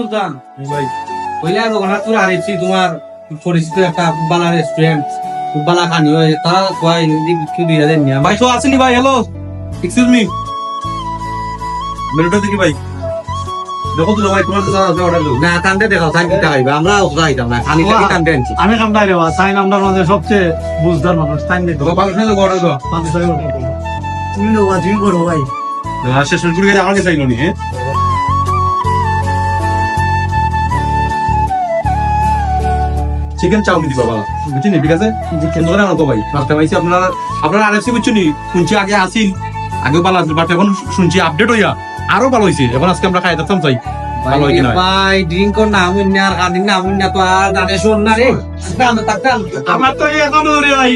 সুলতান? ভাই কইলা জগন্নাথ তোর হারিয়েছি তোমার পরিচিত একটা বালা রেস্টুরেন্ট বালা খানি হয় তারা কয় কি দিয়ে দেন না। ভাই তো আসেনি ভাই হ্যালো এক্সকিউজ মি মেনুটা দেখি ভাই। দেখো তো ভাই তোমার কাছে অর্ডার দেবো না টানতে দেখাও টান কিটা খাইবা। আমরা ওটা খাইতাম না খানি খালি টানতে আনছি। আমি কামটাই রে সাইন আমরার মধ্যে সবচেয়ে বুঝদার মানুষ টাইম দিতে দেখো পাঁচ মিনিট অর্ডার দাও। তুমি লোক তুমি করো ভাই। না শেষ করে চাইলো নি হ্যাঁ? চিকেন চাউমিন দিবা বাবা। বুঝছেন? ঠিক আছে? সুন্দর করে আনো ভাই। রাস্তা পাইছি আপনারা আপনারা আরএফসি বুঝছেন? নি শুনছি আগে আসিল আগে ভালো আসিল বাট এখন শুনছি আপডেট হইয়া আরও ভালো হয়েছে এখন আজকে আমরা খাই দেখতাম চাই। ভালো ভাই ড্রিঙ্ক কর না আমি না আর কাদিন না আমি না তো আর জানে শোন না রে। টান টান আমার তো এখন উড়ে ভাই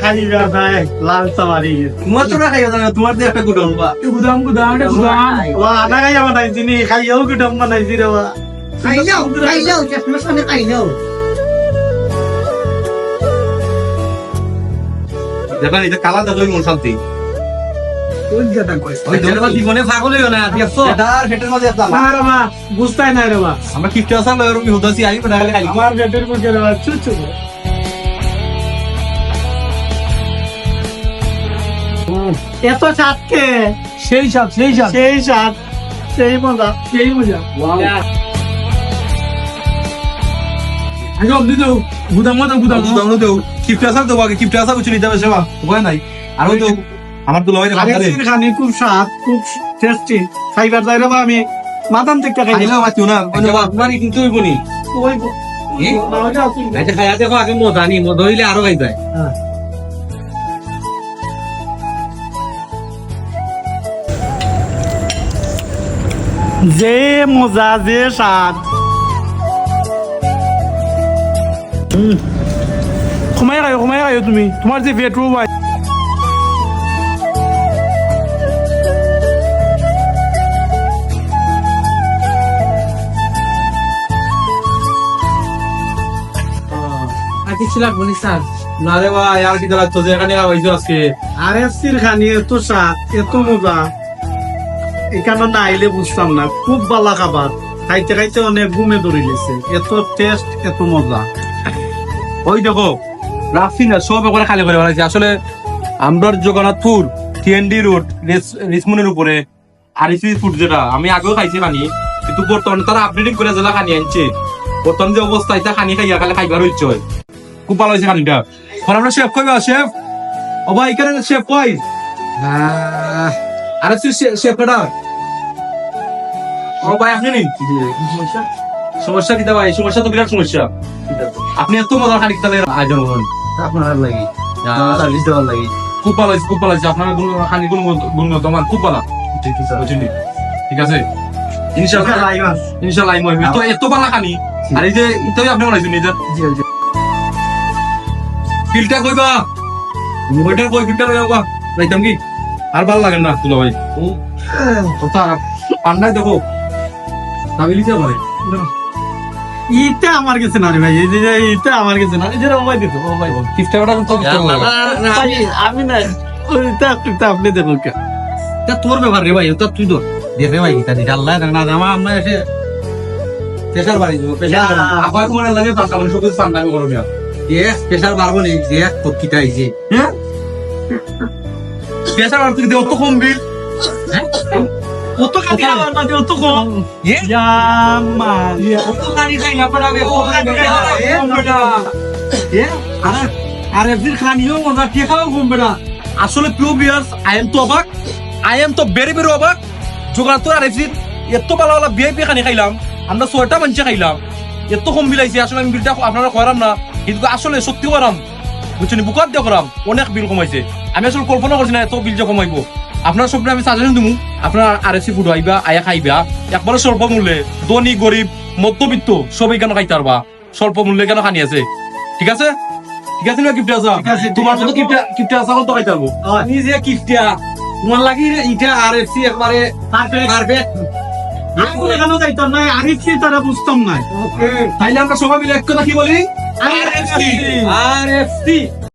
খালি ভাই লাল সামারি। তোমার তো না না তোমার দিয়ে একটা গুডন বা। গুদাম গুদাম গুদাম। ওয়া আধা গাই আমার নাই জিনি খাইও গুদাম বানাইছি রে ওয়া সামনে দেখেন এটা কালা দেখলে মন শান্তি। আমরা কি হদাসি আই এত সাতকে সেই সব সেই সব সেই সাত সেই মজা সেই মজা। আগে অবধি গুদাম তো আগে কিফটে আসা কিছু নিতে হবে সেবা। উপায় নাই। আর ওই তো আমার তো লয় আগে খালি খানি খুব স্বাদ খুব টেস্টি খাইবার যাই বা আমি। মাদাম থেকে খাই খাইলাম আছি না। আপনারই কিন্তু হইব নি। ওই কি? নাহলে আসুন খাইয়া দেখো আগে মজা নি। মজা হইলে আরও খাই যায় যে মজা যে স্বাদ ঘুমাই খাই ঘুমাই খাই তুমি। তোমার যে বেডরুম ভাই আর কিছু লাগবো নি স্যার। না রে ভাই আর কি লাগতো যে এখানে হইছো আজকে। আর এসির খানি এত স্বাদ এত মজা। এখানে না আইলে বুঝতাম না খুব ভালো খাবার। খাইতে খাইতে অনেক ঘুমে ধরে গেছে এত টেস্ট এত মজা। ওই দেখো রাফি না সব একবার খালি করে বানাইছে। আসলে আমরার জগন্নাথপুর টিএনডি রোড রিসমনের উপরে আরিসি ফুড যেটা আমি আগেও খাইছি খানি কিন্তু বর্তমানে তারা আপডেটিং করে জেলা খানি আনছে। বর্তমান যে অবস্থা এটা খানি খাইয়া খালি খাইবার হচ্ছে খুব ভালো হয়েছে খানিটা। এখন আমরা শেফ কইবা শেফ ও ভাই এখানে শেফ কই? আরে তুই শেফ কেডা ও ভাই আপনি নি সমস্যা? কি কিতা ভাই? সমস্যা তো বিরাট সমস্যা। আপনি এত মজার খানিক তাহলে আয়োজন করুন আপনার লাগি। সার্ভিস দেওয়ার লাগি খুব ভালো হয়েছে খুব ভালো হয়েছে। আপনার গুণ খানি গুণ গুণগত মান খুব ভালো। বুঝলি? ঠিক আছে? ইনশাল্লাহ ইনশাল্লাহ আমি মহিমা তো এত ভালো খানি আর এই যে ইতাই আপনি বানাইছেন নিজের? ফিল্টার কইবা? ওইটা কই? ফিল্টার কইবা যাইতাম কি? আর ভালো লাগে না তুলো ভাই। কথা পান্ডাই দেখো। নামিলিছে ভাই ইটা আমার কাছে না রে ভাই এই যে ইটা আমার কাছে না এই যে মোবাইল দিত মোবাইল টিপটা ওটা তো আমি না ওইটা একটু আপনি কে তা তোর ব্যাপার রে ভাই ওটা তুই তো দেখে ভাই তা দিটা আল্লাহ না জামা আমরা এসে প্রেসার বাড়ি দেবো প্রেসার আবার মনে লাগে পান্ডা মানে সব পান্ডা আমি করো মিয়া এ প্রেসার বাড়বো নি যে তো কিটা হ্যাঁ? পেশার আর থেকে অত কম বিল কত কাটি আমার মাঝে অত কম এ জামা কত গাড়ি খাই না পারাবে ও এ বেটা এ আরে আরে ফির খানিও মজা কে খাও বেটা আসলে প্রিয় ভিউয়ার্স আই এম তো অবাক। আই এম তো ভেরি ভেরি অবাক। তো আর এফসির এত ভালো ভালো বিআইপি খানি খাইলাম। আমরা ছয়টা মানুষ খাইলাম। এত কম বিল আইছে আসলে আমি বিলটা আপনারা করাম না। কিন্তু আসলে সত্যি করাম বুঝছেন বুকাত দিয়ে করাম অনেক বিল কমাইছে। আমি আসলে কল্পনা করছি না এত বিল যে কমাইবো। আপনার সবটা আমি সাজেশন দিমু। আপনার আর এসি ফুড আইবা আয়া খাইবা। একবারে স্বল্প মূল্যে ধনী গরিব মধ্যবিত্ত সবাই কেন খাইতে পারবা স্বল্প মূল্যে কেন খানি আছে? ঠিক আছে? ঠিক আছে না কিপটা ঠিক তোমার। মতো কিপটা কিপটা আছে তো খাইতে পারব যে কিফটিয়া তোমার লাগি ইটা আর এফসি একবারে পারফেক্ট তাইলে আমরা সবাই মিলে এক কথা কি বলি? আর এফ সি আর এফসি